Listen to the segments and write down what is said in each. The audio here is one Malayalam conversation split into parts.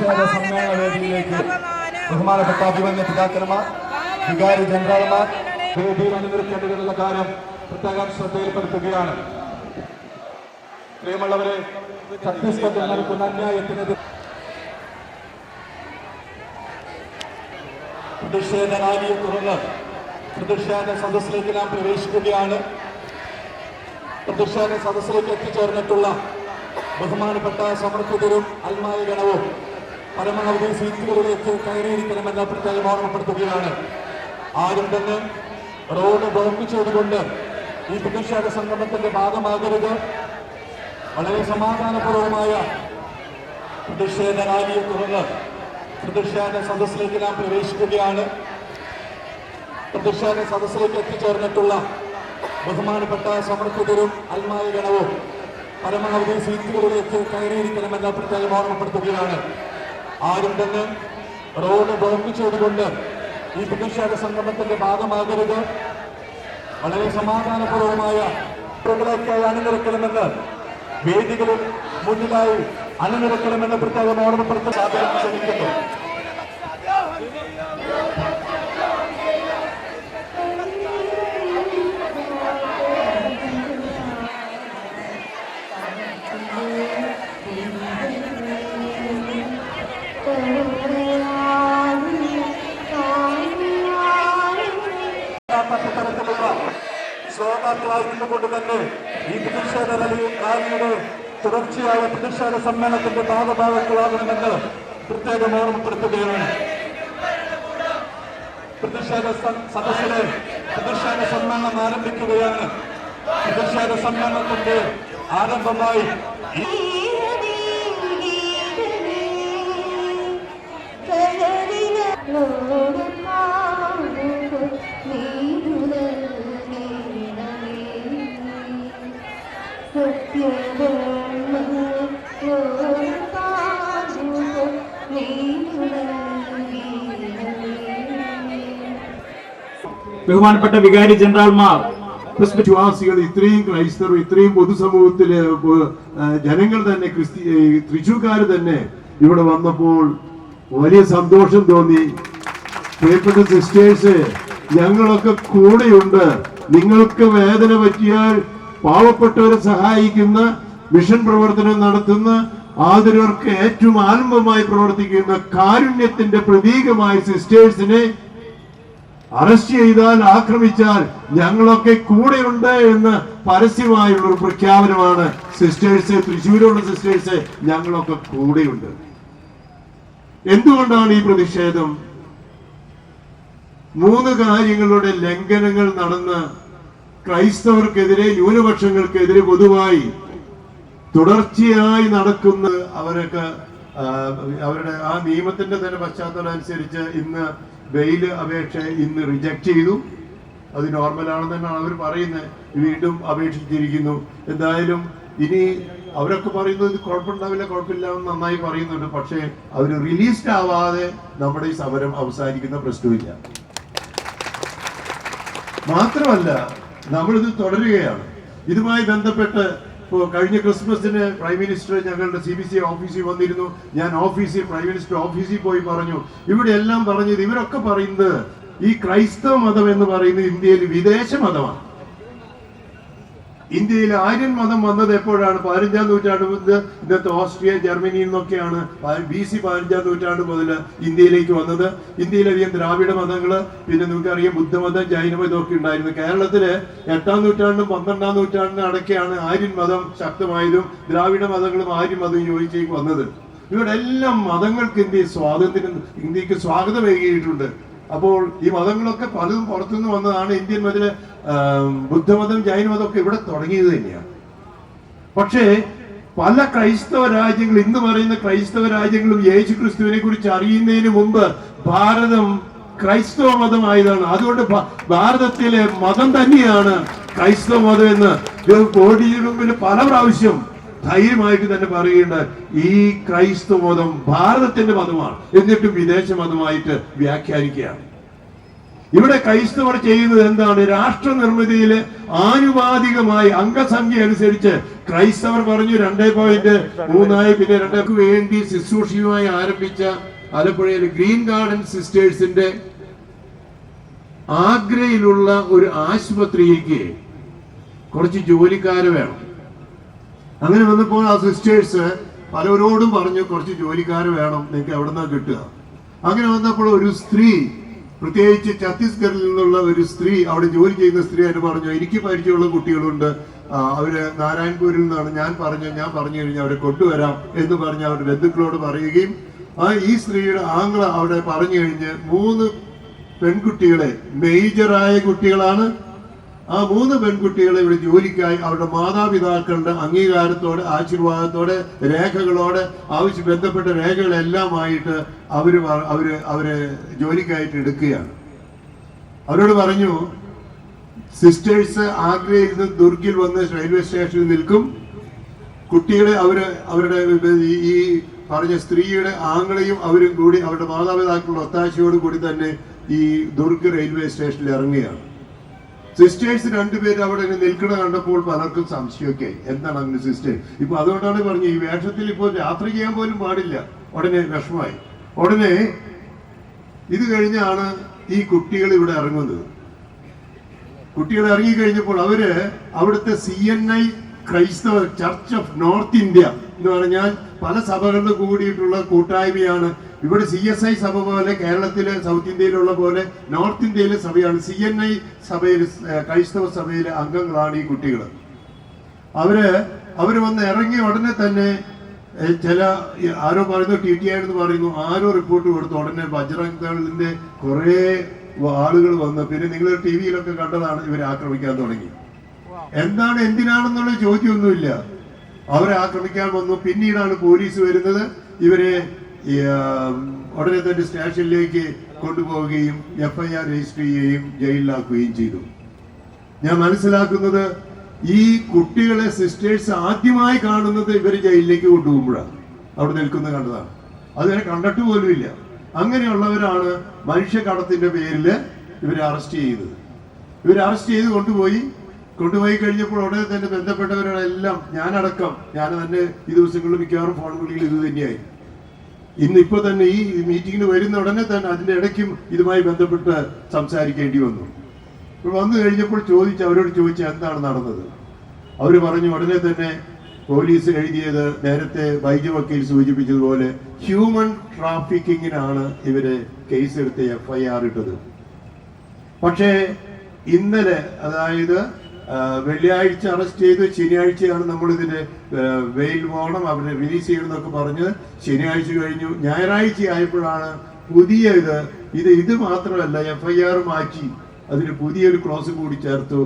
പ്രതിഷേധ സമ്മേളന വേദിയിലേക്ക് ബഹുമാനപ്പെട്ട അഭിമന്യ പിതാക്കന്മാർ വികാരി ജനറൽമാർ വേദിയിൽ അണിനിരക്കേണ്ടതിനുള്ള കാര്യം പ്രത്യേകം ശ്രദ്ധയിൽപ്പെടുത്തുകയാണ്. പ്രിയമുള്ളവരെ ഛത്തീസ്ഗഡിൽ നടക്കുന്ന അന്യായത്തിനെതിരെ പ്രതിഷേധ റാലിയെ തുടർന്ന് പ്രതിഷേധ സദസ്സിലേക്ക് നാം പ്രവേശിക്കുകയാണ്. പ്രതിഷേധ സദസ്സിലേക്ക് എത്തിച്ചേർന്നിട്ടുള്ള ബഹുമാനപ്പെട്ട സമർപ്പിതരും അൽമായ ഗണവും പരമാവധി സീറ്റുകളിലേക്ക് കയറിയിരിക്കണമെന്ന് പ്രത്യേകം ഓർമ്മപ്പെടുത്തുകയാണ്. ആരും തന്നെ റോഡ് ബ്ലോക്ക് ചെയ്തുകൊണ്ട് ഈ പ്രതിഷേധ സംഗമത്തിന്റെ ഭാഗമാകരുത്. വളരെ സമാധാനപൂർവമായ പ്രതിഷേധ റാലിയെ തുടർന്ന് പ്രതിഷേധ സദസ്സിലേക്ക് നാം പ്രവേശിക്കുകയാണ്. പ്രതിഷേധ സദസ്സിലേക്ക് എത്തിച്ചേർന്നിട്ടുള്ള ബഹുമാനപ്പെട്ട സമർപ്പിതരും അൽമായ ഗണവും പരമാവധി സീറ്റുകളിലേക്ക് കയറിയിരിക്കണമെന്ന് പ്രത്യേകം ഓർമ്മപ്പെടുത്തുകയാണ്. ആരും തന്നെ റോഡ് ബ്ലോക്ക് ചെയ്തുകൊണ്ട് ഈ പ്രതിഷേധ സംഗമത്തിന്റെ ഭാഗമാകരുത്. വളരെ സമാധാനപൂർവമായ ായി അണിനിരക്കണമെന്ന് വേദികളിൽ മുന്നിലായി അണിനിരക്കണമെന്ന് പ്രത്യേകം ഓർമ്മപ്പെടുത്താൻ ക്ഷണിക്കുന്നു ശ്രോതാക്കളായിരുന്നുകൊണ്ട് തന്നെ ഈ പ്രതിഷേധ റാലി റാലിയുടെ തുടർച്ചയായ പ്രതിഷേധ സമ്മേളനത്തിന്റെ ഭാഗഭാഗങ്ങളാകണമെന്ന് പ്രത്യേകം ഓർമ്മപ്പെടുത്തുകയാണ്. പ്രതിഷേധ സദസ്സിലെ പ്രതിഷേധ സമ്മേളനം ആരംഭിക്കുകയാണ്. പ്രതിഷേധ സമ്മേളനത്തിന്റെ ആരംഭമായി ഈ ബഹുമാനപ്പെട്ട വികാരി ജനറൽമാർ വിശ്വാസികൾ ഇത്രയും ക്രൈസ്തവർ ഇത്രയും പൊതുസമൂഹത്തിൽ ജനങ്ങൾ തന്നെ ക്രിസ്തി തൃശൂക്കാർ തന്നെ ഇവിടെ വന്നപ്പോൾ വലിയ സന്തോഷം തോന്നി. പ്രിയപ്പെട്ട സിസ്റ്റേഴ്സ് ഞങ്ങളൊക്കെ കൂടെയുണ്ട്. നിങ്ങൾക്ക് വേദന പറ്റിയാൽ പാവപ്പെട്ടവരെ സഹായിക്കുന്ന മിഷൻ പ്രവർത്തനം നടത്തുന്ന ആദരവർക്ക് ഏറ്റവും ആത്മമായി പ്രവർത്തിക്കുന്ന കാരുണ്യത്തിന്റെ പ്രതീകമായ സിസ്റ്റേഴ്സിനെ അറസ്റ്റ് ചെയ്താൽ ആക്രമിച്ചാൽ ഞങ്ങളൊക്കെ കൂടെയുണ്ട് എന്ന് പരസ്യമായുള്ള ഒരു പ്രഖ്യാപനമാണ് സിസ്റ്റേഴ്സ് തൃശ്ശൂരുള്ള സിസ്റ്റേഴ്സ് ഞങ്ങളൊക്കെ കൂടെയുണ്ട്. എന്തുകൊണ്ടാണ് ഈ പ്രതിഷേധം? മൂന്ന് കാര്യങ്ങളുടെ ലംഘനങ്ങൾ നടന്ന് ക്രൈസ്തവർക്കെതിരെ ന്യൂനപക്ഷങ്ങൾക്കെതിരെ പൊതുവായി തുടർച്ചയായി നടക്കുന്ന അവരൊക്കെ അവരുടെ ആ നിയമത്തിന്റെ തന്നെ പശ്ചാത്തലം അനുസരിച്ച് ഇന്ന് ബെയിൽ അപേക്ഷ ഇന്ന് റിജക്ട് ചെയ്തു. അത് നോർമലാണെന്നാണ് അവർ പറയുന്നത്. വീണ്ടും അപേക്ഷിച്ചിരിക്കുന്നു. എന്തായാലും ഇനി അവരൊക്കെ പറയുന്നത് ഇത് കുഴപ്പമുണ്ടാവില്ല കുഴപ്പമില്ല എന്ന് നന്നായി പറയുന്നുണ്ട്. പക്ഷേ അവർ റിലീസ്ഡ് ആവാതെ നമ്മുടെ ഈ സമരം അവസാനിക്കുന്ന പ്രശ്നമില്ല. മാത്രമല്ല നമ്മളിത് തുടരുകയാണ്. ഇതുമായി ബന്ധപ്പെട്ട് ഇപ്പോൾ കഴിഞ്ഞ ക്രിസ്മസിന് പ്രൈം മിനിസ്റ്റർ ഞങ്ങളുടെ സി ബി സി ഓഫീസിൽ വന്നിരുന്നു. ഞാൻ ഓഫീസിൽ പ്രൈം മിനിസ്റ്റർ ഓഫീസിൽ പോയി പറഞ്ഞു. ഇവിടെ എല്ലാം പറഞ്ഞത് ഇവരൊക്കെ പറയുന്നത് ഈ ക്രൈസ്തവ മതം എന്ന് പറയുന്നത് ഇന്ത്യയിൽ വിദേശ മതമാണ്. ഇന്ത്യയിൽ ആര്യൻ മതം വന്നത് എപ്പോഴാണ്? പതിനഞ്ചാം നൂറ്റാണ്ട് മുതൽ ഇന്നത്തെ ഓസ്ട്രിയ ജർമ്മനിയിൽ നിന്നൊക്കെയാണ് ബി സി പതിനഞ്ചാം നൂറ്റാണ്ട് മുതൽ ഇന്ത്യയിലേക്ക് വന്നത്. ഇന്ത്യയിലധികം ദ്രാവിഡ മതങ്ങൾ പിന്നെ നിങ്ങൾക്കറിയാം ബുദ്ധമതം ജൈനമതം ഇതൊക്കെ ഉണ്ടായിരുന്നു. കേരളത്തിൽ എട്ടാം നൂറ്റാണ്ടും പന്ത്രണ്ടാം നൂറ്റാണ്ടിനും അടക്കെയാണ് ആര്യൻ മതം ശക്തമായതും ദ്രാവിഡ മതങ്ങളും ആര്യൻ മതവും യോജിച്ചേക്ക് വന്നത്. ഇവിടെ എല്ലാം മതങ്ങൾക്ക് ഇന്ത്യ സ്വാതന്ത്ര്യം ഇന്ത്യയ്ക്ക് സ്വാഗതമേകിയിട്ടുണ്ട്. അപ്പോൾ ഈ മതങ്ങളൊക്കെ പലതും പുറത്തുനിന്ന് വന്നതാണ് ഇന്ത്യൻ മതിൽ ബുദ്ധമതം ജൈനമതം ഒക്കെ ഇവിടെ തുടങ്ങിയത് തന്നെയാണ്. പക്ഷേ പല ക്രൈസ്തവ രാജ്യങ്ങൾ ഇന്ന് പറയുന്ന ക്രൈസ്തവ രാജ്യങ്ങളും യേശു ക്രിസ്തുവിനെ കുറിച്ച് അറിയുന്നതിന് മുമ്പ് ഭാരതം ക്രൈസ്തവ മതമായതാണ്. അതുകൊണ്ട് ഭാരതത്തിലെ മതം തന്നെയാണ് ക്രൈസ്തവ മതം എന്ന്. മുമ്പിൽ പല പ്രാവശ്യം ധൈര്യമായിട്ട് തന്നെ പറയേണ്ട ഈ ക്രൈസ്തവ മതം ഭാരതത്തിന്റെ മതമാണ്. എന്നിട്ടും വിദേശ മതമായിട്ട് വ്യാഖ്യാനിക്കുകയാണ്. ഇവിടെ ക്രൈസ്തവർ ചെയ്യുന്നത് എന്താണ്? രാഷ്ട്ര നിർമ്മിതിയിൽ ആനുപാതികമായി അംഗസംഖ്യ അനുസരിച്ച് ക്രൈസ്തവർ പറഞ്ഞു രണ്ടേ പോയിന്റ് മൂന്നായി പിന്നെ രണ്ടേക്ക് വേണ്ടി ശുശ്രൂഷയുമായി ആരംഭിച്ച ആലപ്പുഴയിലെ ഗ്രീൻ ഗാർഡൻ സിസ്റ്റേഴ്സിന്റെ ആഗ്രയിലുള്ള ഒരു ആശുപത്രിക്ക് കുറച്ച് ജോലിക്കാരെ വേണം. അങ്ങനെ വന്നപ്പോൾ ആ സിസ്റ്റേഴ്സ് പലരോടും പറഞ്ഞു കുറച്ച് ജോലിക്കാർ വേണം നിങ്ങൾക്ക് എവിടെ നിന്നാണ് കിട്ടുക? അങ്ങനെ വന്നപ്പോൾ ഒരു സ്ത്രീ പ്രത്യേകിച്ച് ഛത്തീസ്ഗഡിൽ നിന്നുള്ള ഒരു സ്ത്രീ അവിടെ ജോലി ചെയ്യുന്ന സ്ത്രീ ആയിട്ട് പറഞ്ഞു എനിക്ക് പരിചയമുള്ള കുട്ടികളുണ്ട്. അവർ നാരായൺപൂരിൽ നിന്നാണ്. ഞാൻ പറഞ്ഞു ഞാൻ പറഞ്ഞു കഴിഞ്ഞാൽ അവരെ കൊണ്ടുവരാം എന്ന് പറഞ്ഞ് അവരുടെ ബന്ധുക്കളോട് പറയുകയും ആ ഈ സ്ത്രീയുടെ ആംഗ്ല അവിടെ പറഞ്ഞു കഴിഞ്ഞ് മൂന്ന് പെൺകുട്ടികളെ മേജറായ കുട്ടികളാണ് ആ മൂന്ന് പെൺകുട്ടികളെ ഇവിടെ ജോലിക്കായി അവരുടെ മാതാപിതാക്കളുടെ അംഗീകാരത്തോടെ ആശീർവാദത്തോടെ രേഖകളോടെ ആവശ്യ ബന്ധപ്പെട്ട രേഖകളെല്ലാമായിട്ട് അവർ അവർ അവർ അവർ ജോലിക്കായിട്ട് എടുക്കുകയാണ്. അവരോട് പറഞ്ഞു സിസ്റ്റേഴ്സ് ആഗ്രയിൽ നിന്ന് ദുർഗിൽ വന്ന് റെയിൽവേ സ്റ്റേഷനിൽ നിൽക്കും. കുട്ടികളെ അവർ അവരുടെ ഈ പറഞ്ഞ സ്ത്രീയുടെ ആങ്ങളെയും അവരും കൂടി അവരുടെ മാതാപിതാക്കളുടെ ഒത്താശയോട് കൂടി തന്നെ ഈ ദുർഗ് റെയിൽവേ സ്റ്റേഷനിൽ ഇറങ്ങുകയാണ്. സിസ്റ്റേഴ്സ് രണ്ടുപേരും അവിടെ നിൽക്കണ കണ്ടപ്പോൾ പലർക്കും സംശയമൊക്കെ. എന്താണ് അങ്ങനെ സിസ്റ്റേഴ്സ്? ഇപ്പൊ അതുകൊണ്ടാണ് പറഞ്ഞു ഈ വേഷത്തിൽ ഇപ്പോൾ യാത്ര ചെയ്യാൻ പോലും പാടില്ല. ഉടനെ വിഷമായി ഉടനെ ഇത് കഴിഞ്ഞാണ് ഈ കുട്ടികൾ ഇവിടെ ഇറങ്ങുന്നത്. കുട്ടികൾ ഇറങ്ങി കഴിഞ്ഞപ്പോൾ അവർ അവിടുത്തെ സി എൻ ഐ ക്രൈസ്തവ ചർച്ച് ഓഫ് നോർത്ത് ഇന്ത്യ എന്ന് പറഞ്ഞാൽ പല സഭകളിൽ കൂടിയിട്ടുള്ള കൂട്ടായ്മയാണ് ഇവിടെ സി എസ് ഐ സഭ പോലെ കേരളത്തിലെ സൗത്ത് ഇന്ത്യയിലുള്ള പോലെ നോർത്ത് ഇന്ത്യയിലെ സഭയാണ്. സി എൻ ഐ സഭയിൽ ക്രൈസ്തവ സഭയിലെ അംഗങ്ങളാണ് ഈ കുട്ടികൾ അവർ അവർ വന്ന് ഇറങ്ങിയ ഉടനെ തന്നെ ചില ആരോ പറയുന്നു ടി ടി ആയിരുന്നു പറയുന്നു ആരോ റിപ്പോർട്ട് കൊടുത്തു. ഉടനെ ബജ്രംഗ് ദളിന്റെ കുറെ ആളുകൾ വന്ന്. പിന്നെ നിങ്ങൾ ടി വിയിലൊക്കെ കണ്ടതാണ് ഇവരെ ആക്രമിക്കാൻ തുടങ്ങി. എന്താണ് എന്തിനാണെന്നുള്ള ചോദ്യമൊന്നുമില്ല. അവരെ ആക്രമിക്കാൻ വന്നു. പിന്നീടാണ് പോലീസ് വരുന്നത്. ഇവരെ ഉടനെ തന്നെ സ്റ്റേഷനിലേക്ക് കൊണ്ടുപോവുകയും എഫ്ഐആർ രജിസ്റ്റർ ചെയ്യുകയും ജയിലിലാക്കുകയും ചെയ്തു. ഞാൻ മനസ്സിലാക്കുന്നത് ഈ കുട്ടികളെ സിസ്റ്റേഴ്സ് ആദ്യമായി കാണുന്നത് ഇവർ ജയിലിലേക്ക് കൊണ്ടുപോകുമ്പോഴാണ്. അവിടെ നിൽക്കുന്ന കണ്ടതാണ്. അതുവരെ കണ്ടിട്ട് പോലുമില്ല അങ്ങനെയുള്ളവരാണ് മനുഷ്യക്കടത്തിന്റെ പേരിൽ ഇവരെ അറസ്റ്റ് ചെയ്തത് ഇവരെ അറസ്റ്റ് ചെയ്ത് കൊണ്ടുപോയി. കൊണ്ടുപോയി കഴിഞ്ഞപ്പോൾ ഉടനെ തന്നെ ബന്ധപ്പെട്ടവരോടെല്ലാം ഞാനടക്കം ഞാൻ തന്നെ ഈ ദിവസങ്ങളിൽ മിക്കവാറും ഫോൺ വിളികൾ ഇത് തന്നെയായി ഇന്ന് ഇപ്പൊ തന്നെ ഈ മീറ്റിംഗിന് വരുന്ന ഉടനെ തന്നെ അതിന്റെ ഇടയ്ക്കും ഇതുമായി ബന്ധപ്പെട്ട് സംസാരിക്കേണ്ടി വന്നു. ഇപ്പോൾ വന്നു കഴിഞ്ഞപ്പോൾ ചോദിച്ചു അവരോട് ചോദിച്ചു എന്താണ് നടന്നത്? അവർ പറഞ്ഞു ഉടനെ തന്നെ പോലീസ് എഴുതിയത് നേരത്തെ വൈദ്യ വക്കീൽ സൂചിപ്പിച്ചതുപോലെ ഹ്യൂമൻ ട്രാഫിക്കിങ്ങിനാണ് ഇവർ കേസെടുത്ത് എഫ് ഐ ആർ ഇട്ടത്. പക്ഷേ ഇന്നലെ അതായത് വെള്ളിയാഴ്ച അറസ്റ്റ് ചെയ്തു. ശനിയാഴ്ചയാണ് നമ്മൾ ഇതിന്റെ വെയിൽ പോകണം അവരെ റിലീസ് ചെയ്യണം എന്നൊക്കെ പറഞ്ഞ് ശനിയാഴ്ച കഴിഞ്ഞു. ഞായറാഴ്ച ആയപ്പോഴാണ് പുതിയ ഇത്. ഇത് ഇത് മാത്രമല്ല എഫ് ഐ ആർ മാറ്റി. അതിന് പുതിയൊരു ക്ലോസ് കൂടി ചേർത്തു.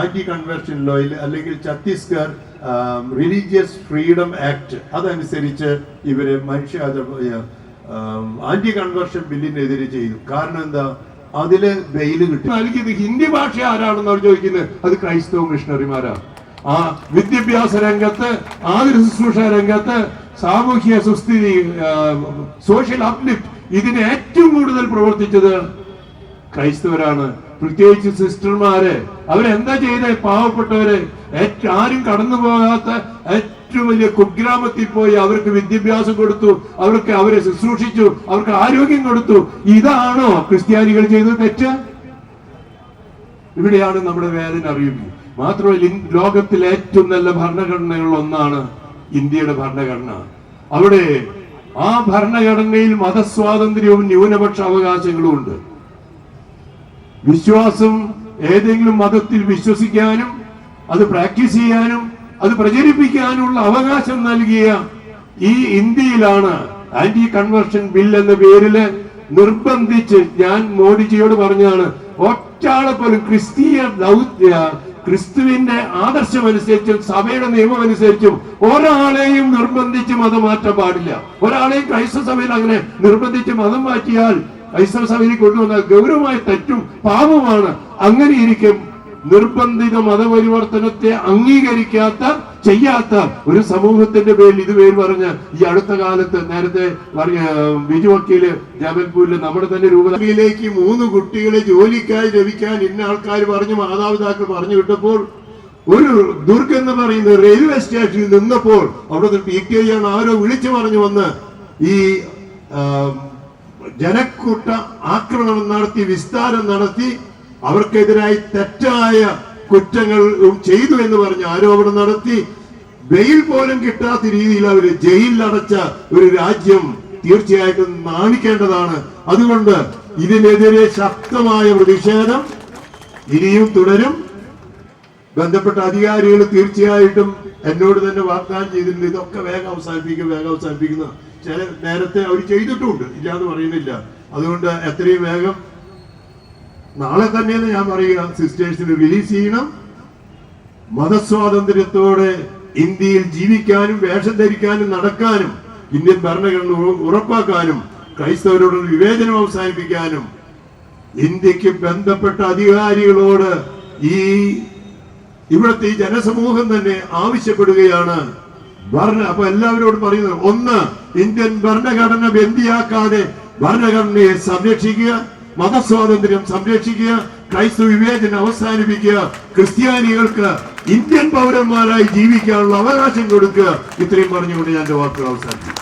ആന്റി കൺവെർഷൻ ലോയിൽ അല്ലെങ്കിൽ ഛത്തീസ്ഗഡ് റിലീജിയസ് ഫ്രീഡം ആക്ട് അതനുസരിച്ച് ഇവർ മനുഷ്യ ആന്റി കൺവെർഷൻ ബില്ലിനെതിരെ ചെയ്തു. കാരണം എന്താ? അതിൽ ബെയിൽ കിട്ടി. നൽകിയത് ഹിന്ദി ഭാഷ ആരാണെന്ന് അവർ ചോദിക്കുന്നത്? അത് ക്രൈസ്തവ മിഷണറിമാരാണ് ആ വിദ്യാഭ്യാസ രംഗത്ത് ആതുര ശുശ്രൂഷ രംഗത്ത് സാമൂഹ്യ സുസ്ഥിതി സോഷ്യൽ അപ്ലിഫ്റ്റ് ഇതിന് ഏറ്റവും കൂടുതൽ പ്രവർത്തിച്ചത് ക്രൈസ്തവരാണ്. പ്രത്യേകിച്ച് സിസ്റ്റർമാര്. അവരെന്താ ചെയ്തേ? പാവപ്പെട്ടവര്. ആരും കടന്നു പോകാത്ത ഏറ്റവും വലിയ കുഗ്രാമത്തിൽ പോയി അവർക്ക് വിദ്യാഭ്യാസം കൊടുത്തു അവർക്ക് അവരെ ശുശ്രൂഷിച്ചു അവർക്ക് ആരോഗ്യം കൊടുത്തു. ഇതാണോ ക്രിസ്ത്യാനികൾ ചെയ്തത് തെറ്റ്? ഇവിടെയാണ് നമ്മുടെ വേദന അറിയുന്നത്. മാത്രമല്ല ലോകത്തിലെ ഏറ്റവും നല്ല ഭരണഘടനകളിൽ ഒന്നാണ് ഇന്ത്യയുടെ ഭരണഘടന. അവിടെ ആ ഭരണഘടനയിൽ മതസ്വാതന്ത്ര്യവും ന്യൂനപക്ഷ അവകാശങ്ങളും ഉണ്ട്. വിശ്വാസം ഏതെങ്കിലും മതത്തിൽ വിശ്വസിക്കാനും അത് പ്രാക്ടീസ് ചെയ്യാനും അത് പ്രചരിപ്പിക്കാനുള്ള അവകാശം നൽകിയ ഈ ഇന്ത്യയിലാണ് ആന്റി കൺവേർഷൻ ബിൽ എന്ന പേരിൽ നിർബന്ധിച്ച് ഞാൻ മോദിജിയോട് പറഞ്ഞാണ് ഒറ്റാളെ പോലും ക്രിസ്തീയ ദൗത്യ ക്രിസ്തുവിന്റെ ആദർശം അനുസരിച്ചും സഭയുടെ നിയമം അനുസരിച്ചും ഒരാളെയും നിർബന്ധിച്ച് മതം മാറ്റാൻ പാടില്ല. ഒരാളെയും ക്രൈസ്തവ സഭയിൽ അങ്ങനെ നിർബന്ധിച്ച് മതം മാറ്റിയാൽ ക്രൈസ്തവ സഭയിൽ കൊണ്ടുവന്ന ഗൗരവമായ തെറ്റും പാപമാണ് അങ്ങനെ ഇരിക്കും നിർബന്ധിത മതപരിവർത്തനത്തെ അംഗീകരിക്കാത്ത ചെയ്യാത്ത ഒരു സമൂഹത്തിന്റെ പേരിൽ ഇത് പേര് പറഞ്ഞ് ഈ അടുത്ത കാലത്ത് നേരത്തെ പറഞ്ഞ ബിജു വക്കീൽ ജബൽപൂരിൽ നമ്മുടെ തന്നെ രൂപതയിലേക്ക് മൂന്ന് കുട്ടികളെ ജോലിക്കായി ലഭിക്കാൻ ഇന്ന ആൾക്കാർ പറഞ്ഞു മാതാപിതാക്കൾ പറഞ്ഞു വിട്ടപ്പോൾ ഒരു ദുർഗ് എന്ന് പറയുന്ന റെയിൽവേ സ്റ്റേഷനിൽ നിന്നപ്പോൾ അവിടെ പി ഐ ആണ് ആരോ വിളിച്ചു പറഞ്ഞു വന്ന് ഈ ജനക്കൂട്ട ആക്രമണം നടത്തി വിസ്താരം നടത്തി അവർക്കെതിരായി തെറ്റായ കുറ്റങ്ങൾ ചെയ്തു എന്ന് പറഞ്ഞ് ആരോപണം നടത്തി ബെയിൽ പോലും കിട്ടാത്ത രീതിയിൽ അവർ ജയിലിൽ അടച്ച ഒരു രാജ്യം തീർച്ചയായിട്ടും നാണിക്കേണ്ടതാണ്. അതുകൊണ്ട് ഇതിനെതിരെ ശക്തമായ പ്രതിഷേധം ഇനിയും തുടരും. ബന്ധപ്പെട്ട അധികാരികൾ തീർച്ചയായിട്ടും എന്നോട് തന്നെ വാഗ്ദാനം ചെയ്തിട്ടുണ്ട്. ഇതൊക്കെ വേഗം അവസാനിപ്പിക്കും വേഗം അവസാനിപ്പിക്കുന്ന. ചില നേരത്തെ അവർ ചെയ്തിട്ടുമുണ്ട്. ഇല്ലാന്ന് പറയുന്നില്ല. അതുകൊണ്ട് എത്രയും വേഗം നാളെ തന്നെയെന്ന് ഞാൻ പറയുക സിസ്റ്റേഴ്സിന് റിലീസ് ചെയ്യണം. മതസ്വാതന്ത്ര്യത്തോടെ ഇന്ത്യയിൽ ജീവിക്കാനും വേഷം ധരിക്കാനും നടക്കാനും ഇന്ത്യൻ ഭരണഘടന ഉറപ്പാക്കാനും ക്രൈസ്തവരോടുള്ള വിവേചനം അവസാനിപ്പിക്കാനും ഇന്ത്യയ്ക്ക് ബന്ധപ്പെട്ട അധികാരികളോട് ഈ ഇവിടുത്തെ ഈ ജനസമൂഹം തന്നെ ആവശ്യപ്പെടുകയാണ്. ഭരണ അപ്പൊ എല്ലാവരോടും പറയുന്നത് ഒന്ന് ഇന്ത്യൻ ഭരണഘടന ബന്ധിയാക്കാതെ ഭരണഘടനയെ സംരക്ഷിക്കുക. മതസ്വാതന്ത്ര്യം സംരക്ഷിക്കുക ക്രൈസ്തവ വിവേചനം അവസാനിപ്പിക്കുക ക്രിസ്ത്യാനികൾക്ക് ഇന്ത്യൻ പൗരന്മാരായി ജീവിക്കാനുള്ള അവകാശം കൊടുക്കുക. ഇത്രയും പറഞ്ഞുകൊണ്ട് ഞാൻ വാക്കുകൾ അവസാനിപ്പിക്കും